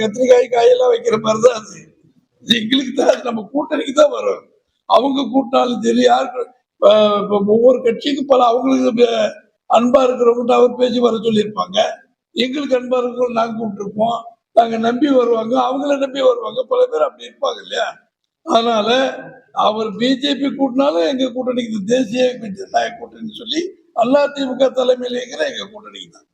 கத்திரிக்காய் காயெல்லாம் வைக்கிற மாதிரி தான் அது எங்களுக்கு தான் நம்ம கூட்டணிக்கு தான் வரும். அவங்க கூட்டினாலும் சரி யாருக்கு ஒவ்வொரு கட்சிக்கும் பல அவங்களுக்கு அன்பா இருக்கிறவங்க அவர் பேசி வர சொல்லியிருப்பாங்க. எங்களுக்கு அன்பா இருக்கிறவங்க நாங்க கூப்பிட்டுருப்போம் நாங்க நம்பி வருவாங்க அவங்கள நம்பி வருவாங்க. பல பேர் அப்படி இருப்பாங்க இல்லையா? அதனால அவர் பிஜேபி கூட்டினாலும் எங்க கூட்டணிக்கு தேசிய ஜனநாயக கூட்டணி சொல்லி அதிமுக தலைமையில் இருக்கிற எங்க கூட்டணிக்கு தான்.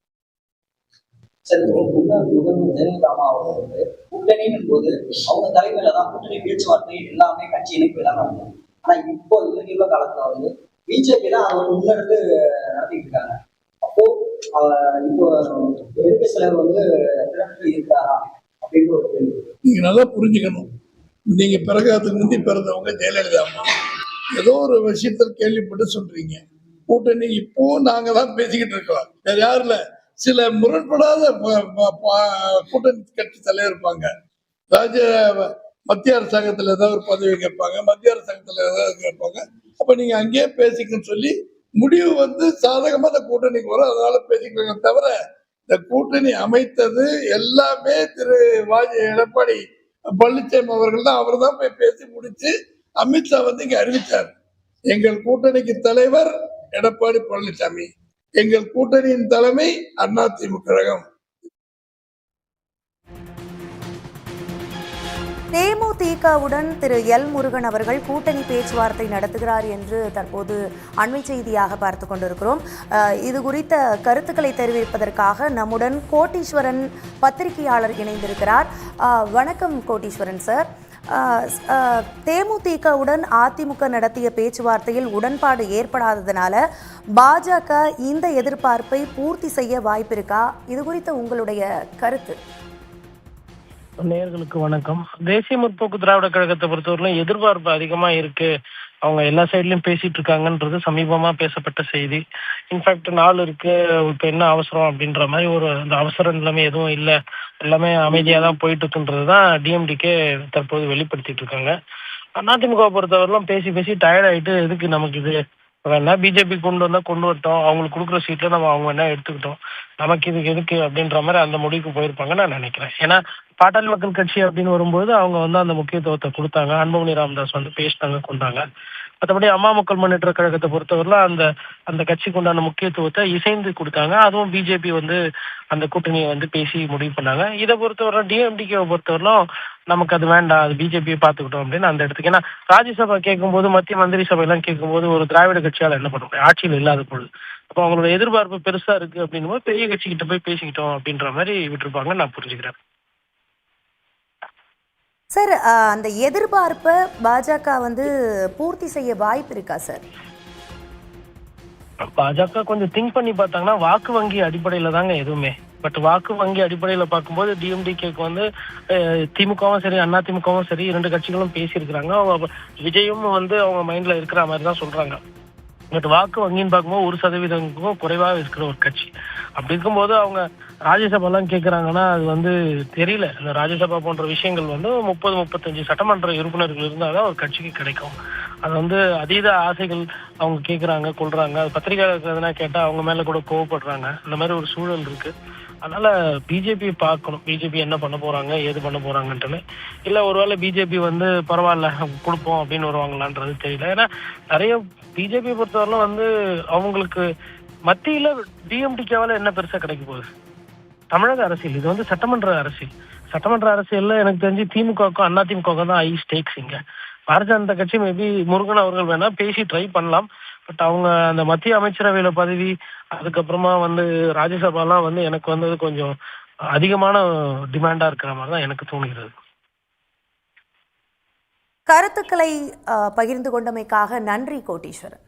சரி முன்னாள் முதல்வர் ஜெயலலிதா அம்மா அவங்க வந்து கூட்டணியின் போது அவங்க தலைமையில தான் கூட்டணி பேச்சுவார்த்தை எல்லாமே கட்சி இணைப்பு எல்லாமே நடக்கும் ஆனா இப்போ இந்த நிர்வாக காலத்துல வந்து பிஜேபி தான் அதை வந்து முன்னெடுத்து நடத்திட்டு இருக்காங்க அப்போ இப்போ எதிர்க்கட்சி தலைவர் வந்து திறந்து இருக்கிறாரா அப்படின்னு ஒரு கேள்வி நீங்க நல்லா புரிஞ்சுக்கணும். நீங்க பிறகாத்துக்கு முந்தி பிறந்தவங்க ஜெயலலிதா அம்மா. ஏதோ ஒரு விஷயத்தில் கேள்விப்பட்டு சொல்றீங்க. கூட்டணி இப்போ நாங்க தான் பேசிக்கிட்டு இருக்கோம். வேற யாரும் இல்லை. சில முரண்படாத கூட்டணி கட்சி தலைவர் இருப்பாங்க. ராஜ மத்திய அரசாங்கத்தில் ஏதாவது ஒரு பதவி கேட்பாங்க மத்திய அரசாங்கத்தில் ஏதாவது கேட்பாங்க. அப்போ நீங்கள் அங்கேயே பேசிக்கன்னு சொல்லி முடிவு வந்து சாதகமாக அந்த கூட்டணிக்கு வரும். அதனால பேசிக்கிறாங்க தவிர இந்த கூட்டணி அமைத்தது எல்லாமே திரு வாஜ எடப்பாடி பழனிசாமி அவர்கள் தான். அவர் தான் போய் பேசி முடிச்சு அமித்ஷா வந்து இங்கே அறிவித்தார் எங்கள் கூட்டணிக்கு தலைவர் எடப்பாடி பழனிசாமி எங்கள் கூட்டணியின் தலைமை அதிமுக கழகம். தேமுதிகவுடன் திரு எல் முருகன் அவர்கள் கூட்டணி பேச்சுவார்த்தை நடத்துகிறார் என்று தற்போது அண்மை செய்தியாக பார்த்து கொண்டிருக்கிறோம். இது குறித்த கருத்துக்களை தெரிவிப்பதற்காக நம்முடன் கோட்டீஸ்வரன் பத்திரிகையாளர் இணைந்திருக்கிறார். வணக்கம் கோட்டீஸ்வரன் சார். தேமுதிகவுடன் அதிமுக நடத்திய பேச்சுவார்த்தையில் உடன்பாடு ஏற்படாததுனால பாஜக இந்த எதிர்பார்ப்பை பூர்த்தி செய்ய வாய்ப்பிருக்கா? இது குறித்த உங்களுடைய கருத்து. நேர்களுக்கு வணக்கம். தேசிய முற்போக்கு திராவிட கழகத்தை பொறுத்தவரையிலும் எதிர்பார்ப்பு அதிகமா இருக்கு. அவங்க எல்லா சைட்லயும் பேசிட்டு இருக்காங்கன்றது சமீபமா பேசப்பட்ட செய்தி. இன்ஃபேக்ட் நாள் இருக்கு. இப்ப என்ன அவசரம் அப்படின்ற மாதிரி ஒரு அந்த அவசர நிலைமை எதுவும் இல்ல. எல்லாமே அமைதியா தான் போயிட்டு இருக்குன்றதுதான் டிஎம்டிகே தற்போது வெளிப்படுத்திட்டு இருக்காங்க. அதிமுக பொறுத்தவரையிலும் பேசி பேசி டயர்ட் ஆயிட்டு எதுக்கு நமக்கு இது? வேணா பிஜேபி கொண்டு வந்தா கொண்டு வரட்டும். அவங்களுக்கு கொடுக்குற சீட்ல நம்ம அவங்க என்ன எடுத்துக்கிட்டோம்? நமக்கு இதுக்கு எதுக்கு அப்படின்ற மாதிரி அந்த முடிவுக்கு போயிருப்பாங்கன்னு நான் நினைக்கிறேன். ஏன்னா பாட்டாளி மக்கள் கட்சி அப்படின்னு வரும்போது அவங்க வந்து அந்த முக்கியத்துவத்தை கொடுத்தாங்க. அன்புமணி ராமதாஸ் வந்து பேசினாங்க கொண்டாங்க. மற்றபடி அம்மா மக்கள் முன்னேற்ற கழகத்தை பொறுத்தவரையில அந்த அந்த கட்சிக்கு உண்டான முக்கியத்துவத்தை இசைந்து கொடுத்தாங்க. அதுவும் பிஜேபி வந்து அந்த கூட்டணியை வந்து பேசி முடிவு பண்ணாங்க. இதை பொறுத்தவரை டிஎம்டிகேவை பொறுத்தவரையிலும் நமக்கு அது வேண்டாம். அது பிஜேபியை பார்த்துக்கிட்டோம் அப்படின்னு அந்த இடத்துக்கு. ஏன்னா ராஜ்யசபா கேட்கும்போது மத்திய மந்திரி சபையெல்லாம் கேட்கும்போது ஒரு திராவிட கட்சியால என்ன பண்ண முடியும் ஆட்சியில் இல்லாத பொழுது. அப்போ அவங்களோட எதிர்பார்ப்பு பெருசா இருக்கு அப்படின்னும் போது பெரிய கட்சிக்கிட்ட போய் பேசிக்கிட்டோம் அப்படின்ற மாதிரி விட்டுருப்பாங்க நான் புரிஞ்சுக்கிறேன். சார் அந்த எதிர்பார்ப்பை பாஜக வந்து பூர்த்தி செய்ய வாய்ப்பு இருக்கா சார்? பாஜக கொஞ்சம் திங்க் பண்ணி பார்த்தாங்கன்னா வாக்கு வங்கி அடிப்படையில தாங்க எதுவுமே. பட் வாக்கு வங்கி அடிப்படையில பார்க்கும்போது டிஎம்டிகேக்கு வந்து திமுகவும் சரி அண்ணா திமுகவும் சரி இரண்டு கட்சிகளும் பேசியிருக்கிறாங்க. அவங்க விஜயும் வந்து அவங்க மைண்ட்ல இருக்கிற மாதிரி தான் சொல்றாங்க. பட் வாக்கு வங்கின்னு பார்க்கும்போது ஒரு சதவீதங்களுக்கும் குறைவாக இருக்கிற ஒரு கட்சி. அப்படி இருக்கும்போது அவங்க ராஜ்யசபாலாம் கேட்குறாங்கன்னா அது வந்து தெரியல. இந்த ராஜ்யசபா போன்ற விஷயங்கள் வந்து முப்பது முப்பத்தஞ்சு சட்டமன்ற உறுப்பினர்கள் இருந்தால் தான் ஒரு கட்சிக்கு கிடைக்கும். அது வந்து அதீத ஆசைகள் அவங்க கேட்குறாங்க கொள்றாங்க. அது பத்திரிகையாளருக்கு எதனா கேட்டால் அவங்க மேலே கூட கோவப்படுறாங்க. அந்த மாதிரி ஒரு சூழல் இருக்கு. அதனால பிஜேபி பார்க்கணும். பிஜேபி என்ன பண்ண போறாங்க ஏது பண்ண போறாங்கன்ட்டுன்னு. இல்ல ஒருவேளை பிஜேபி வந்து பரவாயில்ல கொடுப்போம் அப்படின்னு வருவாங்களான்றது தெரியல. ஏன்னா நிறைய பிஜேபி பொறுத்தவரையிலும் வந்து அவங்களுக்கு மத்தியில டிஎம்டிகேவால என்ன பெருசா கிடைக்க போகுது? தமிழக அரசியல். இது வந்து சட்டமன்ற அரசியல். சட்டமன்ற அரசியல்ல எனக்கு தெரிஞ்சு திமுகவுக்கும் அண்ணா திமுகவுக்கும் தான் ஐ ஸ்டேக்ஸ் இங்க. பாரதிய ஜனதா கட்சி மேபி முருகன் அவர்கள் வேணா பேசி ட்ரை பண்ணலாம். பட் அவங்க அந்த மத்திய அமைச்சரவையில பதவி அதுக்கப்புறமா வந்து ராஜ்யசபாலாம் வந்து எனக்கு வந்தது கொஞ்சம் அதிகமான டிமாண்டா இருக்கிற மாதிரி தான் எனக்கு தோணுகிறது. கருத்துக்களை பகிர்ந்து கொண்டமைக்காக நன்றி கோட்டீஸ்வரன்.